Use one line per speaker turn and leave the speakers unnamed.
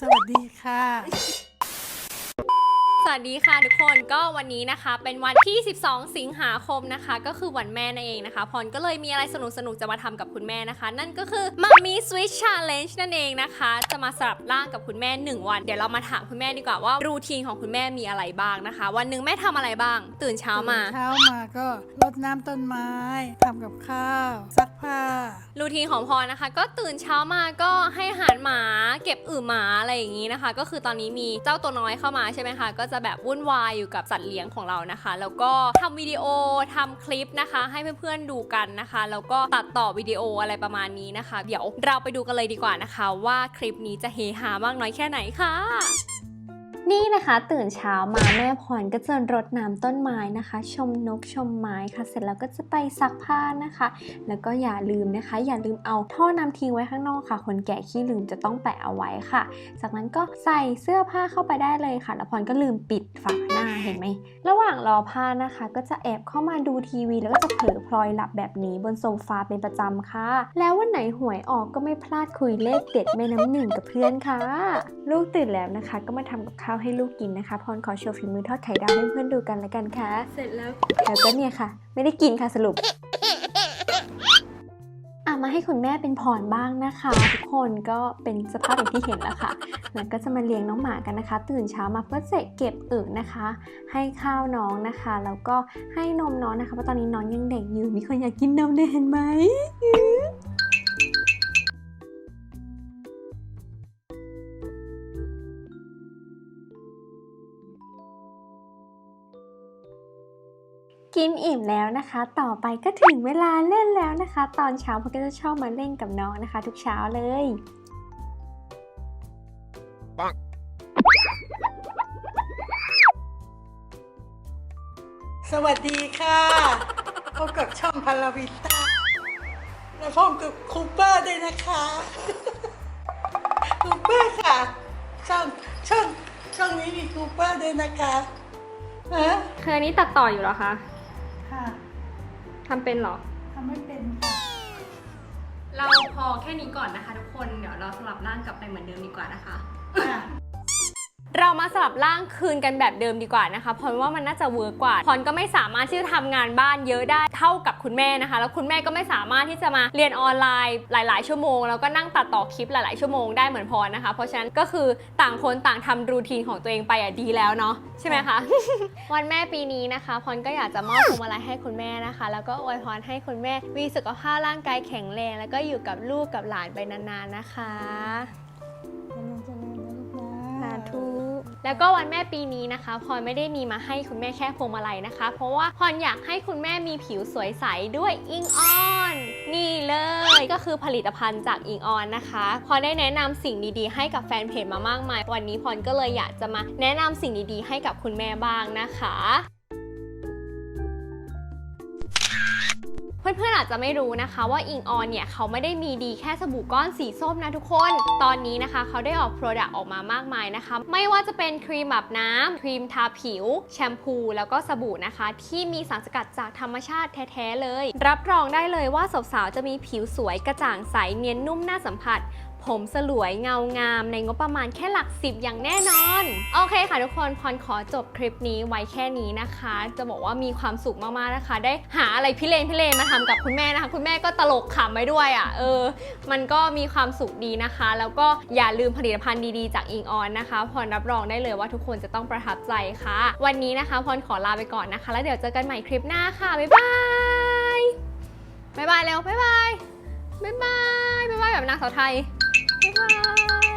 สวัสดีค่ะ
สวัสดีค่ะทุกคนก็วันนี้นะคะเป็นวันที่ 12 สิงหาคมนะคะ ก็คือวันแม่นั่นเองนะคะพรก็เลยมีอะไรสนุกๆจะมาทำกับคุณแม่นะคะ นั่นก็คือมัมมี่สวิชชาเลนจ์นั่นเองนะคะ จะมาสลับร่างกับคุณแม่ 1 วัน เดี๋ยวเรามาถามคุณแม่ดีกว่าว่ารูทีนของคุณแม่มีอะไรบ้างนะคะ วันหนึ่งแม่ทำอะไรบ้าง ตื่นเช้ามา
ตื่นเช้ามาก็รดน้ำต้นไม้ทำกับข้าว ซักผ้า
รูทีนของพรนะคะ ก็ตื่นเช้ามาก็ให้อาหารหมา เก็บอึหมาอะไรอย่างนี้นะคะ ก็คือตอนนี้มีเจ้าตัวน้อยเข้ามาใช่ไหมคะ ก็จะแบบวุ่นวายอยู่กับสัตว์เลี้ยงของเรานะคะ แล้วก็ทำวิดีโอทำคลิปนะคะ ให้เพื่อนๆดูกันนะคะ แล้วก็ตัดต่อวิดีโออะไรประมาณนี้นะคะ เดี๋ยวเราไปดูกันเลยดีกว่านะคะ ว่าคลิปนี้จะเฮฮามากน้อยแค่ไหนค่ะ
นี่นะคะตื่นเช้ามาแม่พรก็จะรดน้ำต้นไม้นะคะ ชมนกชมไม้ค่ะ เสร็จแล้วก็จะไปซักผ้านะคะ แล้วก็อย่าลืมนะคะ อย่าลืมเอาท่อน้ำทิ้งไว้ข้างนอกค่ะ คนแก่ขี้ลืมจะต้องแปะเอาไว้ค่ะ จากนั้นก็ใส่เสื้อผ้าเข้าไปได้เลยค่ะ แล้วพรก็ลืมปิดฝานะาเห็นไหม ระหว่างรอผ้านะคะ ก็จะแอบเข้ามาดูทีวี แล้วก็จะเผลอพลอยหลับแบบนี้บนโซฟาเป็นประจำค่ะ แล้ววันไหนหวยออกก็ไม่พลาดคุยเลขเด็ดแม่น้ำหนึ่งกับเพื่อนค่ะ ลูกตื่นแล้วนะคะ ก็มาทำกับข้าวให้ลูกกินนะคะ พรขอโชว์ฝีมือทอดไข่ดาวให้เพื่อนดูกันละกันค่ะ
เสร็จแล้ว
แล้วก็เนี่ยค่ะ ไม่ได้กินค่ะสรุปอะ มาให้คุณแม่เป็นพรบ้างนะคะ ทุกคนก็เป็นสภาพอย่างที่เห็นแล้วค่ะ แล้วก็จะมาเลี้ยงน้องหมากันนะคะ ตื่นเช้ามาเพื่อเสร็จเก็บอึนะคะ ให้ข้าวน้องนะคะ แล้วก็ให้นมน้องนะคะเพราะตอนนี้น้องยังเด็กอยู่มีคนอยากกินนมเนี่ยเห็นไหม กินอิ่มแล้วนะคะ ต่อไปก็ถึงเวลาเล่นแล้วนะคะ ตอนเช้าพวกก็จะชอบมาเล่นกับน้องนะคะ ทุกเช้าเลย
สวัสดีค่ะพบกับช่องพาราวิต้าและพบกับคูเปอร์ด้วยนะคะคูเปอร์ค่ะ ช่องช่องช่องนี้มีคูเปอร์ด้วยนะคะฮะ
คืออันนี้ตัดต่ออยู่เหรอคะ
ค่ะ
ทำเป็นเหรอ
ทำไม่เป็นค่ะ
เราพอแค่นี้ก่อนนะคะ ทุกคน เดี๋ยวเราสลับร่างกลับไปเหมือนเดิมดีกว่านะคะ
ค่ะ
เรามาสลับร่างคืนกันแบบเดิมดีกว่านะคะเพราะว่ามันน่าจะเวิร์กกว่าพรก็ไม่สามารถที่จะทำงานบ้านเยอะได้เท่ากับคุณแม่นะคะ แล้วคุณแม่ก็ไม่สามารถที่จะมาเรียนออนไลน์หลาย ๆ ชั่วโมงแล้วก็นั่งตัดต่อคลิปหลาย ๆ ชั่วโมงได้เหมือนพรนะคะ เพราะฉะนั้นก็คือต่างคนต่างทำรูทีนของตัวเองไปอะดีแล้วเนาะใช่ไหมคะวันแม่ปีนี้นะคะพรก็อยากจะมอบพวงมาลัยให้คุณแม่นะคะ แล้วก็อวยพรให้คุณแม่มีสุขภาพร่างกายแข็งแรง แล้วก็อยู่กับลูกกับหลานไปนาน ๆ นะคะ สาธุ แล้วก็วันแม่ปีนี้นะคะพรไม่ได้มีมาให้คุณแม่แค่พวงมาลัยนะคะ เพราะว่าพรอยากให้คุณแม่มีผิวสวยใสด้วยอิงออน นี่เลยก็คือผลิตภัณฑ์จากอิงออนนะคะพรได้แนะนำสิ่งดีๆ ให้กับแฟนเพจมามากมาย วันนี้พรก็เลยอยากจะมาแนะนำสิ่งดีๆ ให้กับคุณแม่บ้างนะคะ เพื่อนๆอาจจะไม่รู้นะคะว่าอิงออนเนี่ยเขาไม่ได้มีดีแค่สบู่ก้อนสีส้มนะทุกคน ตอนนี้นะคะเขาได้ออกโปรดักต์ออกมามากมายนะคะ ไม่ว่าจะเป็นครีมแบบน้ำครีมทาผิว แชมพู แล้วก็สบู่นะคะ ที่มีสารสกัดจากธรรมชาติแท้ๆเลย รับรองได้เลยว่าสาวๆจะมีผิวสวยกระจ่างใสเนียนนุ่มน่าสัมผัส ผมสลวยเงางามในงบประมาณแค่หลักสิบอย่างแน่นอน โอเคค่ะทุกคนพรขอจบคลิปนี้ไว้แค่นี้นะคะ จะบอกว่ามีความสุขมากๆนะคะ ได้หาอะไรพิเรนพิเรนมาทำกับคุณแม่นะคะ คุณแม่ก็ตลกขำไปด้วยอะเออ มันก็มีความสุขดีนะคะ แล้วก็อย่าลืมผลิตภัณฑ์ดีๆ จากอิงออนนะคะพรรับรองได้เลยว่าทุกคนจะต้องประทับใจค่ะ วันนี้นะคะพรขอลาไปก่อนนะคะ แล้วเดี๋ยวเจอกันใหม่คลิปหน้าค่ะบ๊ายบายบ๊ายบายเร็วบ๊ายบายบ๊ายบายบ๊ายบายแบบนางสาวไทย バイバイ